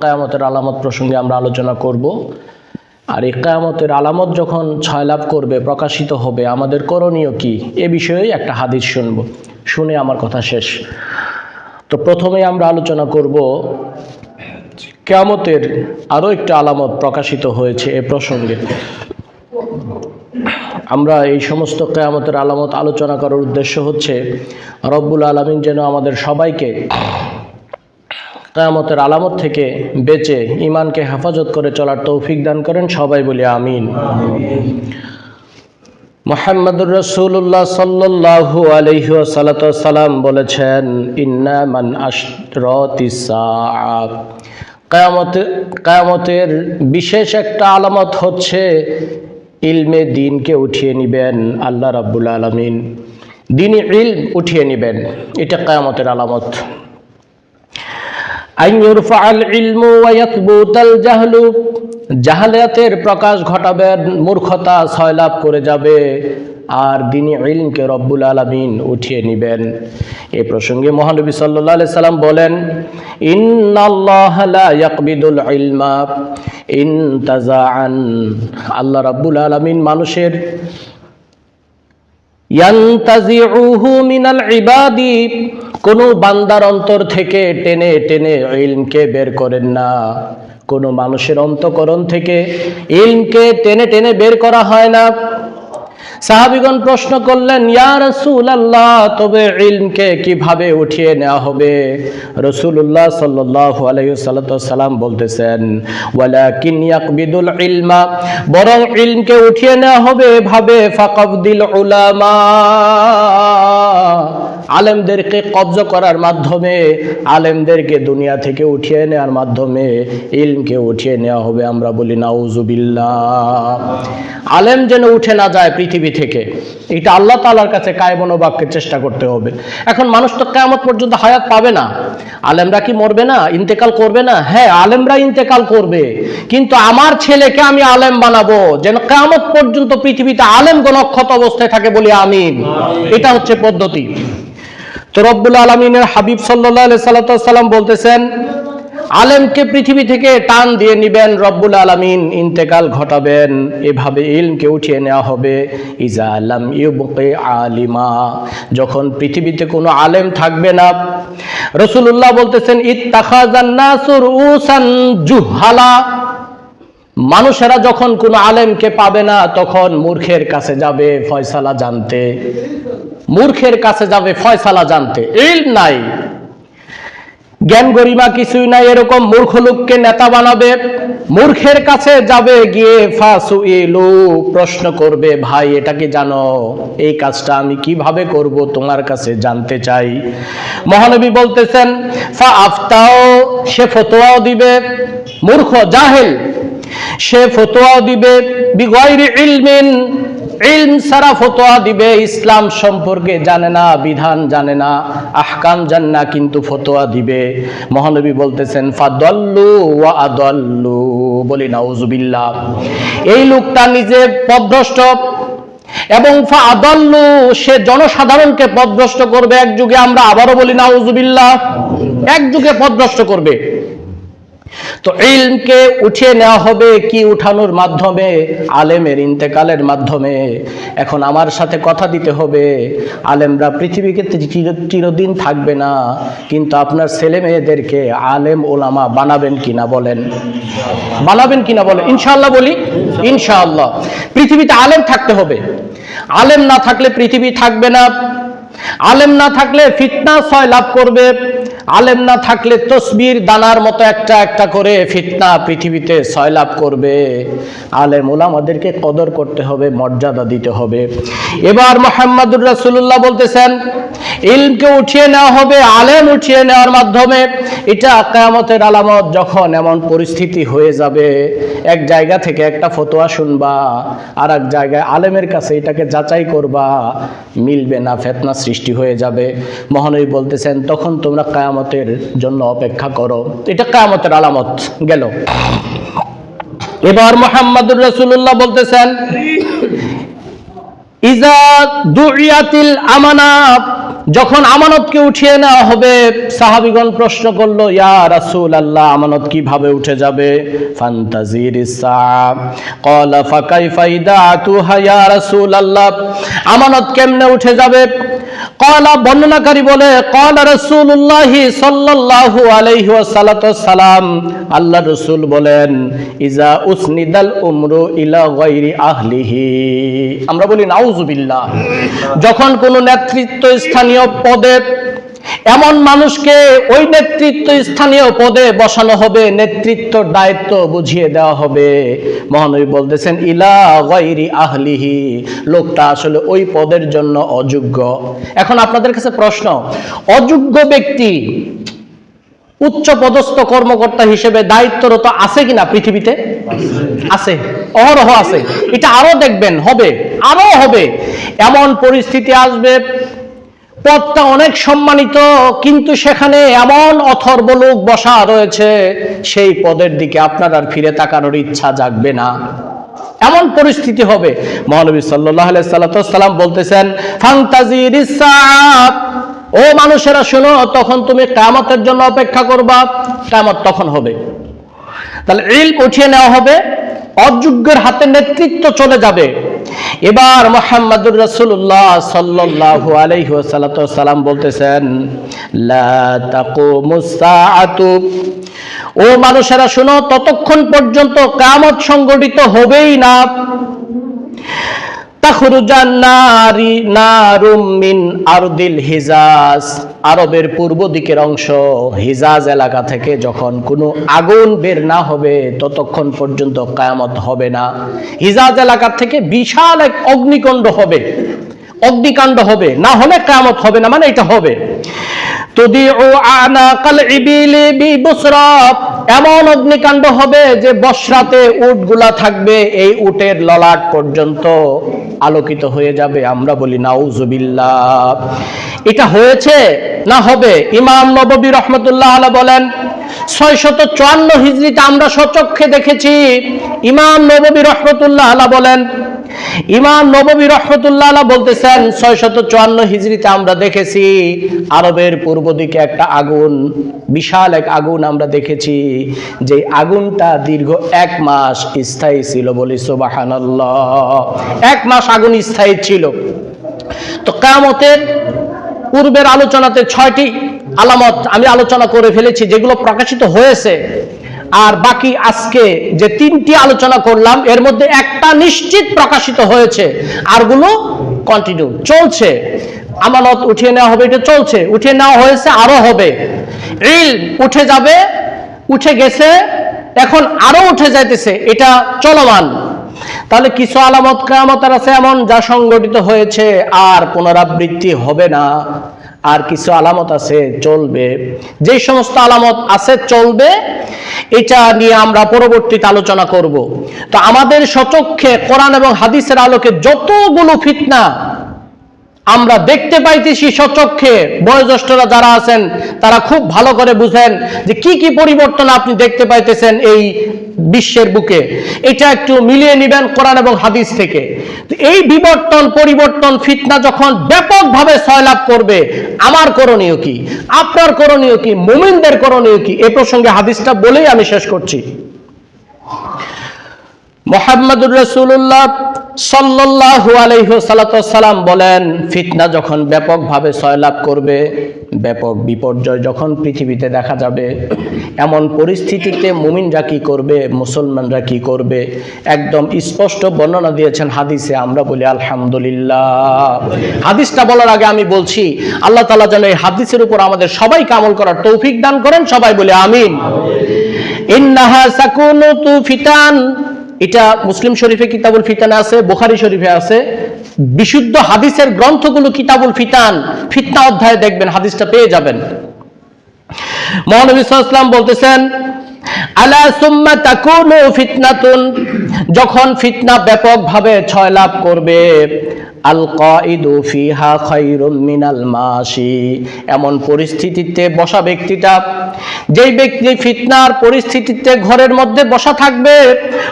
কায়ামতের আলামত প্রসঙ্গে আমরা আলোচনা করব। আর এই কায়ামতের আলামত যখন ছয় লাভ করবে, প্রকাশিত হবে, আমাদের করণীয় কি? এ বিষয়ে একটা হাদিস শুনব। শুনে আমার কথা শেষ। তো প্রথমে আমরা আলোচনা করব, কেয়ামতের আরও একটা আলামত প্রকাশিত হয়েছে এ প্রসঙ্গে। আমরা এই সমস্ত কেয়ামতের আলামত আলোচনা করার উদ্দেশ্য হচ্ছে, রব্বুল আলমিন যেন আমাদের সবাইকে কেয়ামতের আলামত থেকে বেঁচে ইমানকে হেফাজত করে চলার তৌফিক দান করেন, সবাই বলি আমিন। মোহাম্মদুর রসুল্লাহ সাল্লাহু আলহি সালাম বলেছেন, ইন্না মান কায়ামত, কায়ামতের বিশেষ একটা আলামত হচ্ছে, ইলমে দিনকে উঠিয়ে নিবেন, আল্লাহ রাব্বুল আলমিন। দিনই ইলম উঠিয়ে নিবেন, এটা কায়ামতের আলামত। জাহলু। জাহালিয়াতের প্রকাশ ঘটাবেন মূর্খতা সয়লাভ করে যাবে, আর দিনী ইলমকে রব্বুল আলমিন উঠিয়ে নিবেন। এ প্রসঙ্গে মহানবী সাল্লাহ আলি সাল্লাম বলেন, ইন্নাল্লাহ লা ইয়াকবিদুল ইলমা। ইনতাজাআন আল্লাহ রাব্বুল আলমিন মানুষের কোনো বান্দার অন্তর থেকে টেনে টেনে ইলমকে বের করেন না। কোনো মানুষের অন্তকরণ থেকে ইলমকে টেনে টেনে বের করা হয় না। সাহাবিগণ প্রশ্ন করলেন, ইয়া রসুল আল্লাহ তবে ইলমকে কীভাবে উঠিয়ে নেওয়া হবে? রসুল্লাহ সাল্লাহ আলাইসাল্লাম বলতেছেন, ওয়ালাকিন ইয়াকবিদুল ইলমা বরং ইলমকে উঠিয়ে নেওয়া হবে এভাবে, ফাকাবদিল উলামা আলেমদেরকে কবজ করার মাধ্যমে আলেমদেরকে দুনিয়া থেকে উঠিয়ে নেওয়ার মাধ্যমে ইলমকে উঠিয়ে নেওয়া হবে, আমরা বলি নাউজুবিল্লাহ। আলেম যেন উঠে না যায় পৃথিবী থেকে, এটা আল্লাহ তালার কাছে কায়বন বাক্যের চেষ্টা করতে হবে। এখন মানুষ তো কেমন পর্যন্ত হায়াত পাবে না। আলেমরা কি মরবে না? ইন্তেকাল করবে না? হ্যাঁ আলেমরা ইন্তেকাল করবে। কিন্তু আমার ছেলেকে আমি আলেম বানাবো, যেন কেমন পর্যন্ত পৃথিবীতে আলেম গণক্ষত অবস্থায় থাকে বলি আমিন। এটা হচ্ছে পদ্ধতি। তো আলমিনের হাবিব সাল্লাহ সাল্লাম বলতেছেন, আলেমকে পৃথিবী থেকে টান দিয়ে নিবেন, রব্বুল আলমিন ইন্তেকাল ঘটাবেন। এভাবে ইলমকে উঠিয়ে নেওয়া হবে। ইজা আলম ইউবকে আলিমা। যখন পৃথিবীতে কোনো আলেম থাকবে না রসুল্লাহ বলতেছেন ইত্তাখাজান্নাসুর উসান জুহালা। মানুষেরা যখন কোনো আলেমকে পাবে না, তখন মূর্খের কাছে যাবে ফয়সালা জানতে। মূর্খের কাছে যাবে ফয়সালা জানতে। ইল নাই। জ্ঞান গরিমা কিছুই নাই, এরকম মূর্খ লোককে নেতা বানাবে। মূর্খের কাছে যাবে গিয়ে ফাসু এলো প্রশ্ন করবে, ভাই, এটা কি জানো? এই কাজটা আমি কীভাবে করব তোমার কাছে জানতে চাই? মহানবী বলতেছেন, ফা আফতাও, সে ফতোয়াও দিবে। মূর্খ, জাহেল সে ফতোয়াও দিবে বিগয়রি ইলমিন। ইলম সারা ফতোয়া দিবে, ইসলাম সম্পর্কে জানে না, বিধান জানে না, আহকাম জান না, কিন্তু ফতোয়া দিবে। মহানবী বলতেছেন, ফাদল্লু ওয়া আদল্লু। বলি, নাউজুবিল্লাহ। এই লোকটা নিজে পদভ্রষ্ট। এবং ফা আদল্লু সে জনসাধারণকে পদভ্রষ্ট করবে। এক যুগে আমরা আবারও বলি, নাউজুবিল্লাহ। এক যুগে পদভ্রষ্ট করবে। তো ইলমকে উঠিয়ে নেওয়া হবে কি উঠানোর মাধ্যমে? আলেমের ইন্তেকালের মাধ্যমে। এখন আমার সাথে কথা দিতে হবে। আলেমরা পৃথিবীকে চির- চিরদিন থাকবে না। কিন্তু আপনার ছেলে মেয়েদেরকে আলেম ওলামা বানাবেন কিনা বলেন। বানাবেন কিনা বলেন? ইনশাল্লাহ বলি। ইনশাআল্লাহ। পৃথিবীতে আলেম থাকতে হবে। আলেম না থাকলে পৃথিবী থাকবে না। আলেম না থাকলে ফিতনা ছয় লাভ করবে। আলেম না থাকলে তসবির দানার মতো একটা একটা করে ফিতনা পৃথিবীতে ছয় লাভ করবে। আলেম ওলামাদেরকে কদর করতে হবে, মর্যাদা দিতে হবে। এবার মোহাম্মদুর রাসূলুল্লাহ বলতেছেন, ইলমকে উঠিয়ে নেওয়া হবে, আলেম উঠিয়ে নেওয়ার মাধ্যমে এটা কেয়ামতের আলামত যখন এমন পরিস্থিতি হয়ে যাবে। এক জায়গা থেকে একটা ফতোয়া শুনবা আর এক জায়গায় আলেমের কাছে এটাকে যাচাই করবা, মিলবে না, ফেতনা সৃষ্টি হয়ে যাবে। মহানবী বলতেছেন, তখন তোমরা কায়ামতের জন্য অপেক্ষা করো। এটা কায়ামতের আলামত গেল। এবার মোহাম্মদুর রসুল্লাহ বলতেছেন ইজা দুরিয়াতিল আমানা যখন আমানতকে উঠিয়ে নেওয়া হবে, সাহাবিগণ প্রশ্ন করল, ইয়া রাসূল আল্লাহ আমানত কীভাবে উঠে যাবে? ফান্তাজির ইয়া আল্লাহ আমানত কেমনে উঠে যাবে? কলা বর্ণনাকারী বলে আলাইহি ওয়াসাল্লাম আল্লাহ রাসূল বলেন, ইজা উসনিদাল উমরু ইলা গায়রি আহলিহি। আমরা বলি, নাউজুবিল্লাহ। যখন কোন নেতৃত্ব স্থানীয় পদে, এমন মানুষকে ওই নেতৃত্ব, স্থানীয় পদে বসানো হবে, নেতৃত্ব দায়িত্ব বুঝিয়ে দেওয়া হবে। মহানবী বলতেছেন, ইলা গায়রি আহলিহি লোকটা আসলে ওই পদের জন্য অযোগ্য। এখন আপনাদের কাছে প্রশ্ন, অযোগ্য ব্যক্তি উচ্চ পদস্থ কর্মকর্তা হিসেবে দায়িত্বরত আছে কিনা পৃথিবীতে? আছে, অহরহ আছে। এটা আরও দেখবেন, হবে, আরও হবে। এমন পরিস্থিতি আসবে পদটা অনেক সম্মানিত, কিন্তু সেখানে এমন অথর্ব লোক বসা রয়েছে, সেই পদের দিকে আপনার আর ফিরে তাকানোর ইচ্ছা জাগবে না। এমন পরিস্থিতি হবে। মহানবী সাল্লাহ সাল্লাম বলতেছেন ফান্তাজির ও মানুষেরা, শোনো, তখন তুমি কামতের জন্য অপেক্ষা করবা কামত তখন হবে। তাহলে ইল উঠিয়ে নেওয়া হবে, অযোগ্যের হাতে নেতৃত্ব চলে যাবে। এবার মোহাম্মদুর রসুল্লাহ সাল্লাল্লাহু আলাইহি সালাম বলতেছেন ও মানুষেরা শুনো, ততক্ষণ পর্যন্ত কামত সংগঠিত হবেই না। আরবের পূর্ব দিকের অংশ হিজাজ এলাকা থেকে যখন কোনো আগুন বের না হবে, ততক্ষণ পর্যন্ত কায়ামত হবে না। হিজাজ এলাকা থেকে বিশাল এক অগ্নিকণ্ড হবে। অগ্নিকাণ্ড হবে। না হলে কায়ামত হবে না মানে এটা হবে। এমন অগ্নিকাণ্ড হবে যে বসরাতে উটগুলা থাকবে, এই উটের ললাট পর্যন্ত আলোকিত হয়ে যাবে। আমরা বলি, নাউজুবিল্লাহ। এটা হয়েছে না হবে? ইমাম নববী রহমতুল্লাহ আলা বলেন, ছয়শত চুয়ান্ন হিজড়িতে আমরা সচক্ষে দেখেছি, ইমাম নববী রহমতুল্লাহ আলা বলেন ইমাম নববী রহমতুল্লাহ বলতেছেন, ছয়শত চুয়ান্ন হিজড়িতে আমরা দেখেছি, আরবের পূর্ব দিকে একটা আগুন, বিশাল এক আগুন আমরা দেখেছি, যে আগুনটা দীর্ঘ এক মাস স্থায়ী ছিল বলি সুবাহান এক মাস আগুন স্থায়ী ছিল। তো কামতের পূর্বের আলোচনাতে ছয়টি আলামত আমি আলোচনা করে ফেলেছি, যেগুলো প্রকাশিত হয়েছে। আর বাকি আজকে যে তিনটি আলোচনা করলাম, এর মধ্যে একটা নিশ্চিত প্রকাশিত হয়েছে। আরগুলো কন্টিনিউ চলছে। আমানত উঠিয়ে নেওয়া হবে, এটা চলছে। উঠিয়ে নেওয়া হয়েছে, আরও হবে। ইল উঠে যাবে, উঠে গেছে, এখন আরও উঠে যাইতেছে, এটা চলমান। তাহলে কিছু আলামত কেয়ামতের আছে এমন যা সংগঠিত হয়েছে, আর পুনরাবৃত্তি হবে না। আর কিছু আলামত আছে, চলবে। যে সমস্ত আলামত আছে, চলবে। এটা নিয়ে আমরা পরবর্তীতে আলোচনা করব। তো আমাদের সচক্ষে কোরআন এবং হাদিসের আলোকে যতগুলো ফিতনা আমরা দেখতে পাইতেছি সচক্ষে বয়োজ্যেষ্ঠরা যারা আছেন, তারা খুব ভালো করে বুঝেন যে কি কি পরিবর্তন আপনি দেখতে পাইতেছেন এই বিশ্বের বুকে। এটা একটু মিলিয়ে নিবেন কোরআন এবং হাদিস থেকে। এই বিবর্তন, পরিবর্তন, ফিতনা যখন ব্যাপকভাবে সয়লাভ করবে, আমার করণীয় কি, আপনার করণীয় কি, মুমিনদের করণীয় কি, এ প্রসঙ্গে হাদিসটা বলেই আমি শেষ করছি। মোহাম্মদুর রসুল্লাহ সাল্লাল্লাহু আলাইহি সাল্লাম বলেন, ফিতনা যখন ব্যাপকভাবে সয়লাভ করবে, ব্যাপক বিপর্যয় যখন পৃথিবীতে দেখা যাবে, এমন পরিস্থিতিতে মুমিনরা কি করবে, মুসলমানরা কি করবে, একদম স্পষ্ট বর্ণনা দিয়েছেন হাদিসে, আমরা বলি আলহামদুলিল্লাহ। হাদিসটা বলার আগে আমি বলছি, আল্লাহ তালা যেন এই হাদিসের উপর আমাদের সবাইকে আমল করার তৌফিক দান করেন, সবাই বলে আমিন। ইন্নাহা সাকুনুতু ফিতান এটা মুসলিম শরীফে কিতাবুল ফিতানে আছে, বোখারি শরীফে আছে। বিশুদ্ধ হাদিসের গ্রন্থগুলো কিতাবুল ফিতান, ফিতনা অধ্যায়ে দেখবেন, হাদিসটা পেয়ে যাবেন। মহানবী সাল্লাম বলতেছেন, আলা সুম্মা তাকুনু ফিতনাতুন? যখন ফিতনা ব্যাপকভাবে ছয় লাভ করবে আল কাইদু ফিহা খায়রুম মিনাল মাশি। এমন পরিস্থিতিতে বসা ব্যক্তিটা, যেই ব্যক্তি ফিতনার পরিস্থিতিতে ঘরের মধ্যে বসা থাকবে,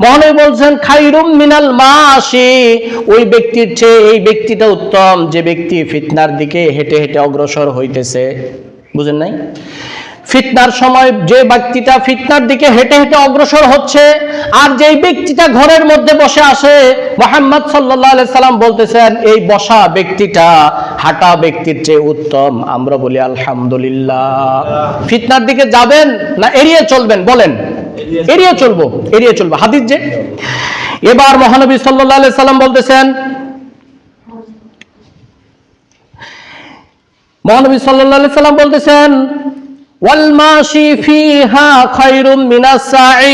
মহানবী বলছেন, খাইরুম মিনাল মাশি। ওই ব্যক্তির চেয়ে এই ব্যক্তিটা উত্তম, যে ব্যক্তি ফিতনার দিকে হেঁটে হেঁটে অগ্রসর হইতেছে। বুঝেন নাই? ফিতনার সময় যে ব্যক্তিটা ফিতনার দিকে হেঁটে হেঁটে অগ্রসর হচ্ছে, আর যেই ব্যক্তিটা ঘরের মধ্যে বসে আসে মোহাম্মদ সাল্লাহ সাল্লাম বলতেছেন, এই বসা ব্যক্তিটা হাঁটা ব্যক্তির চেয়ে উত্তম। আমরা বলি, আলহামদুলিল্লাহ। ফিতনার দিকে যাবেন না এড়িয়ে চলবেন? বলেন। এড়িয়ে চলবো এড়িয়ে চলবো। হাদিস যে। এবার মহানবী সাল্লাহ সাল্লাম বলতেছেন, মহানবী সাল্লাল্লাহু সাল্লাম বলতেছেন ওয়াল মাশি ফিহা খায়রুম মিনাস সাই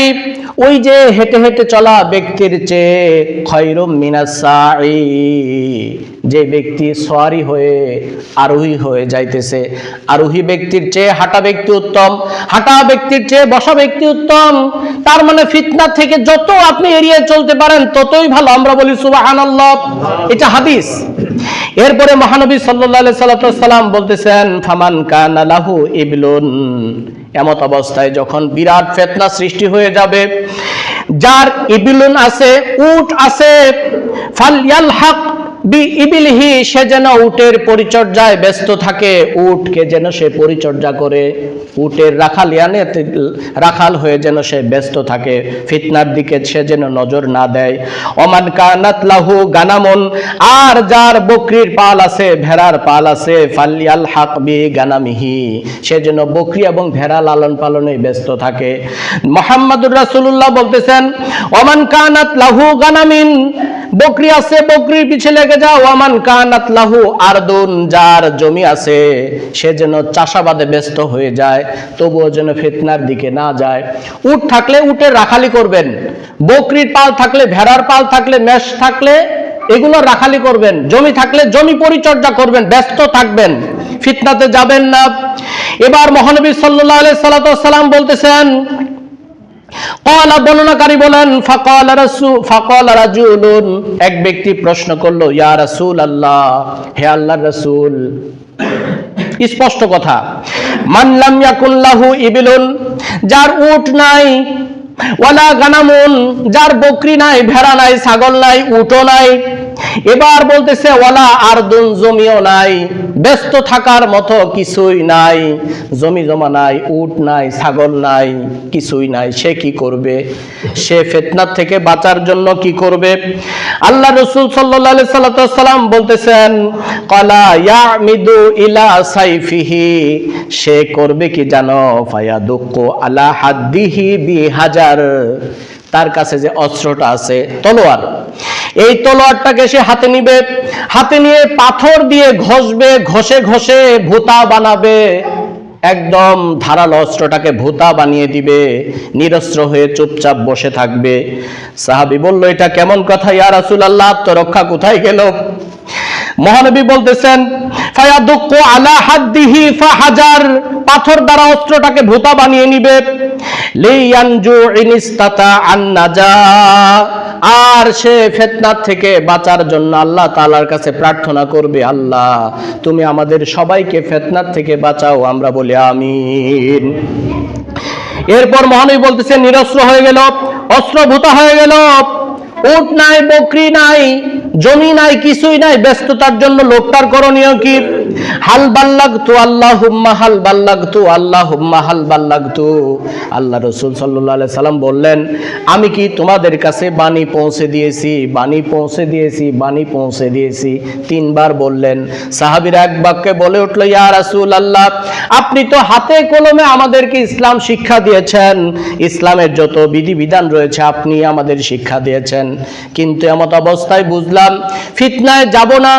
ওই যে হেঁটে হেঁটে চলা ব্যক্তির চেয়ে খয়রুম মিনাস সাই যে ব্যক্তি সোয়ারি হয়ে আরোহী হয়ে যাইতেছে, আরোহী ব্যক্তির চেয়ে হাঁটা ব্যক্তি উত্তম, হাঁটা ব্যক্তির চেয়ে বসা ব্যক্তি উত্তম। তার মানে ফিতনা থেকে যত আপনি এড়িয়ে চলতে পারেন, ততই ভালো। আমরা বলি সুবহানাল্লাহ। এটা হাদিস। এরপরে মহানবী সাল্লাহ সাল্লাম বলতেছেন, ফামান কান লাহু ইবলুন। এমত অবস্থায় যখন বিরাট ফেতনা সৃষ্টি হয়ে যাবে, যার ইবিলুন আছে, উট আছে ফালিয়াল হক ইবিলহি সে যেন উটের পরিচর্যায় ব্যস্ত থাকে, উটকে যেন সে পরিচর্যা করে। উটের রাখালিয়ানে রাখাল হয়ে যেন সে ব্যস্ত থাকে, ফিতনার দিকে সে যেন নজর না দেয়। অমান কানাত লাহু গানামন, আর যার বকরির পাল আছে, ভেড়ার পাল আছে, ফালিয়াল হাক বি গানামিহি। সে যেন বকরি এবং ভেড়া লালন পালনে ব্যস্ত থাকে। মোহাম্মদুর রাসূলুল্লাহ বলতেছেন অমান কানাত লাহু গানামিন, বকরি আছে, বকরির পিছে লেগে কানাত লাহু আরদুন, যার জমি আছে, সে যেন চাষাবাদে ব্যস্ত হয়ে যায়, তবুও যেন ফিতনার দিকে না যায়। থাকলে উটের রাখালি করবেন, বকরির পাল থাকলে, ভেড়ার পাল থাকলে, মেষ থাকলে এগুলো রাখালি করবেন, জমি থাকলে জমি পরিচর্যা করবেন, ব্যস্ত থাকবেন, ফিতনাতে যাবেন না। এবার মহানবী সাল্লাহ আলাইহি সাল্লাম বলতেছেন বর্ণনাকারী বলেন, ফাকাল রাজুলুন। এক ব্যক্তি প্রশ্ন করল, ইয়া আল্লাহ হে আল্লাহর স্পষ্ট কথা, মান লাম ইয়াকুন লাহু ইবিলুন, যার উট নাই, ওয়ালা গানামুন, যার বকরি নাই, ভেড়া নাই, ছাগল নাই, উটও নাই। এবার বলতেছে, ওয়ালা আরদুন, জমিও নাই, ব্যস্ত থাকার মতো কিছুই নাই, জমি জমা নাই, উট নাই, ছাগল নাই, কিছুই নাই, সে কি করবে? সে ফেতনার থেকে বাঁচার জন্য কি করবে? আল্লাহ রসুল সাল্লাহ সাল্লাম বলতেছেন, কলা ইয়ামিদু ইলা সাইফিহি সে করবে কি জানো? ফায়া দুঃখ আলা হাদ্দিহি বি হাজার তার কাছে যে অস্ত্রটা আছে, তলোয়ার। এই তলোয়ারটাকে সে হাতে নিবে, হাতে নিয়ে পাথর দিয়ে ঘষবে, ঘষে ঘষে ভূতা বানাবে। একদম ধারাল অস্ত্রটাকে ভূতা বানিয়ে দিবে, নিরস্ত্র হয়ে চুপচাপ বসে থাকবে। সাহাবি বলল, এটা কেমন কথা? ইয়া রাসূলুল্লাহ রক্ষা কোথায় গেল? মহানবী বলতেছেন পাথর দ্বারা অস্ত্রটাকে ভূতা বানিয়ে নিবে। আর সে ফেতনার থেকে বাঁচার জন্য আল্লাহ তাআলার কাছে প্রার্থনা করবে, আল্লাহ, তুমি আমাদের সবাইকে ফেতনার থেকে বাঁচাও, আমরা বলি আমিন। এরপর মহানবী বলতেছে নিরস্ত্র হয়ে গেল, অস্ত্রভূতা হয়ে গেল, উট নাই, বকরি নাই জমি নাই, কিছুই নাই, ব্যস্ততার জন্য লোকটার করণীয় কি? হাল বাল্লাগ তু আল্লাহ হুম্মা হাল বাল্লাগ তু আল্লাহ হুম্মা হাল বাল্লাগ তু আল্লাহ রসুল সাল্লাহ সাল্লাম বললেন, আমি কি তোমাদের কাছে বাণী পৌঁছে দিয়েছি? বাণী পৌঁছে দিয়েছি, বাণী পৌঁছে দিয়েছি। তিনবার বললেন। সাহাবির এক বাক্যে বলে উঠল, ইয়া রাসূল আল্লাহ আপনি তো হাতে কলমে আমাদেরকে ইসলাম শিক্ষা দিয়েছেন। ইসলামের যত বিধিবিধান রয়েছে, আপনি আমাদের শিক্ষা দিয়েছেন। কিন্তু এমত অবস্থায় বুঝলাম ফিতনায় যাব না।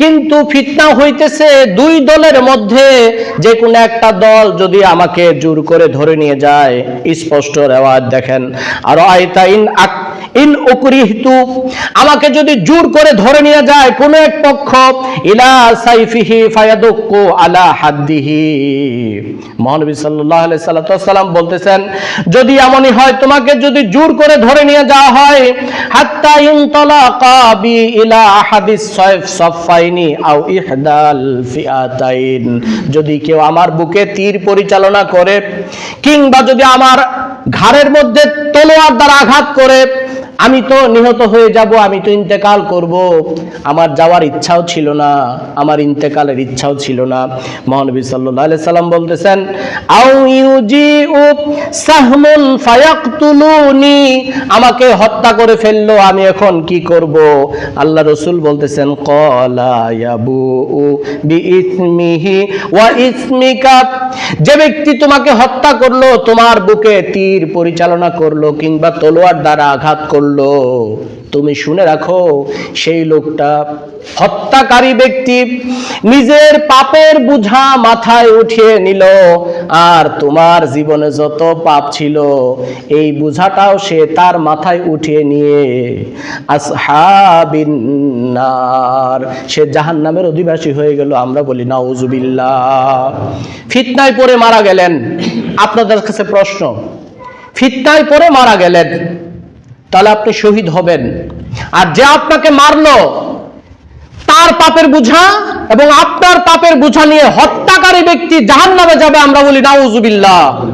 কিন্তু ফিতনা হইতেছে দুই দলের মধ্যে যে কোনো একটা দল যদি আমাকে জোর করে ধরে নিয়ে যায়, স্পষ্ট রেওয়াজ দেখেন। আর আয়তাইন আক ইন উকরিহতু, আমাকে যদি জোর করে ধরে নিয়ে যায় কোন এক পক্ষ, ইলা সাইফিহি ফায়াদুক্কু আলা হাদ্দিহি। মহানবী সাল্লাল্লাহু আলাইহি সাল্লাম বলতেছেন, যদি এমনই হয় তোমাকে যদি জোর করে ধরে নিয়ে যাওয়া হয়, হাত্তা ইনতালাকা বি ইলা আহাদিস সাইফ সাফাইনি আও ইহদাল ফিআতাইন যদি কেউ আমার বুকে তীর পরিচালনা করে, কিংবা যদি আমার ঘাড়ের মধ্যে তলোয়ার দ্বারা আঘাত করে আমি তো নিহত হয়ে যাব, আমি তো ইন্তেকাল করব। আমার যাওয়ার ইচ্ছাও ছিল না, আমার ইন্তেকালের ইচ্ছাও ছিল না। মহানবী আলাইহি সাল্লাম বলতেছেন আউ ইউজিউ সাহমুন ফায়াকতুলুনি আমাকে হত্যা করে ফেলল, আমি এখন কি করব? আল্লাহ রসুল বলতেছেন কলা ইয়াবু বিইসমিহি ওয়া ইসমিকা যে ব্যক্তি তোমাকে হত্যা করল, তোমার বুকে তীর পরিচালনা করল কিংবা তলোয়ার দ্বারা আঘাত করল তুমি শুনে রাখো, সেই লোকটা হত্যাকারী ব্যক্তি। নিজের পাপের বুঝা মাথায় উঠিয়ে নিল। আর তোমার জীবনে যত পাপ ছিল, এই বুঝাটাও সে তার মাথায় উঠিয়ে নিয়ে আসহাবিন্নার সে জাহান্নামের অধিবাসী হয়ে গেল। আমরা বলি, নাউজুবিল্লাহ। ফিতনায় পড়ে মারা গেলেন। আপনাদের কাছে প্রশ্ন, ফিতনায় পড়ে মারা গেলেন। তাহলে আপনি শহীদ হবেন। আর যে আপনাকে মারল, তার পাপের বুঝা এবং আপনার পাপের বুঝা নিয়ে হত্যাকারী ব্যক্তি জাহান নামে যাবে আমরা বলি, নাউজুবিল্লাহ।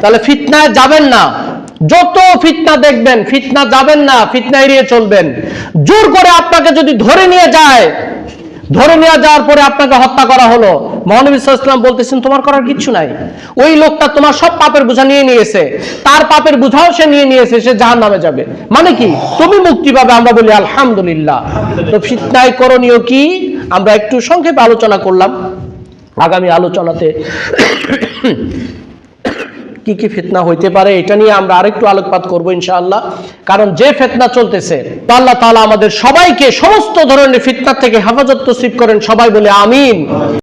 তাহলে ফিতনায় যাবেন না। যত ফিতনা দেখবেন, ফিতনা যাবেন না, ফিতনা এড়িয়ে চলবেন। জোর করে আপনাকে যদি ধরে নিয়ে যায় ধরে নিয়ে যাওয়ার পরে আপনাকে হত্যা করা হলো। মহানবী বলতেছেন, তোমার করার কিচ্ছু নাই। ওই লোকটা তোমার সব পাপের বোঝা নিয়ে নিয়েছে। তার পাপের বোঝাও সে নিয়ে নিয়েছে, সে জাহান নামে যাবে। মানে কি? তুমি মুক্তি পাবে আমরা বলি, আলহামদুলিল্লাহ। তো ফিতনায় করণীয় কি? আমরা একটু সংক্ষেপে আলোচনা করলাম। আগামী আলোচনাতে কি কি ফিতনা হইতে পারে, এটা নিয়ে আমরা আরেকটু আলোকপাত করব ইনশাআল্লাহ। কারণ যে ফেতনা চলতেছে আল্লাহ তালা আমাদের সবাইকে সমস্ত ধরনের ফিতনা থেকে হেফাজত তসিফ করেন সবাই বলে আমিন।